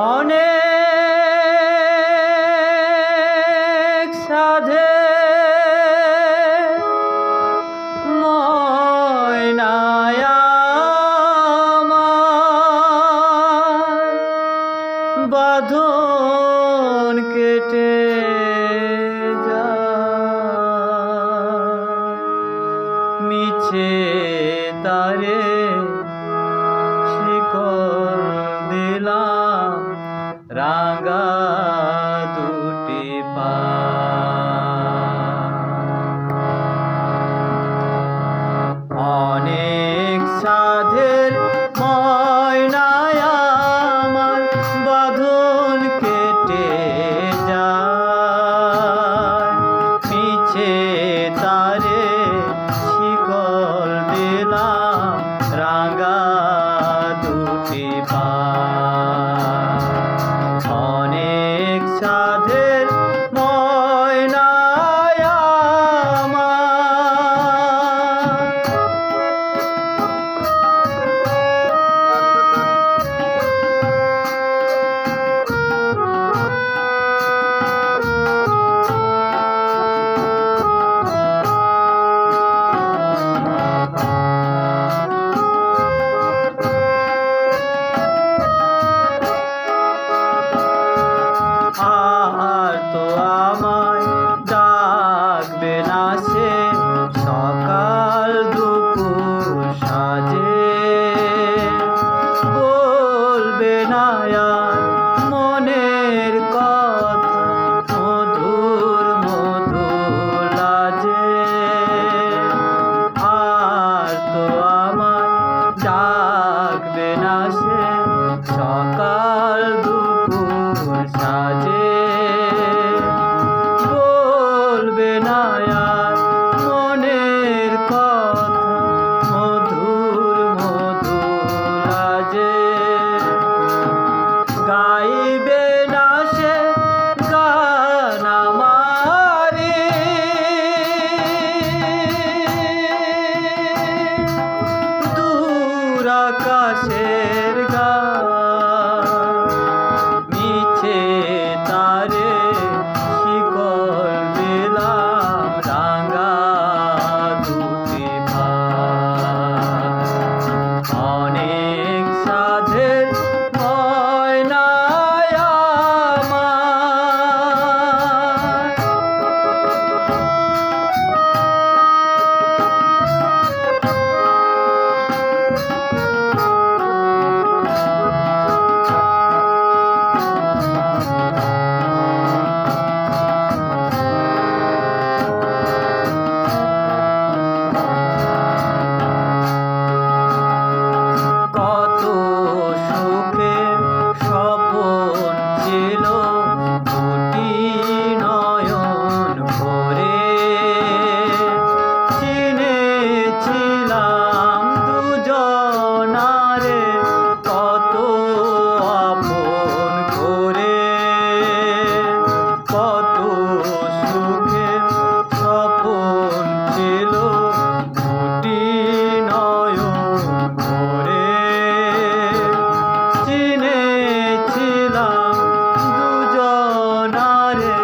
অনেক আসে, সকাল দুপুর সাজে। বলবে না আর মনের কথা, মধুর মধুর আজে গাইবে না সে গান আমারে। দূর আকাশ morning.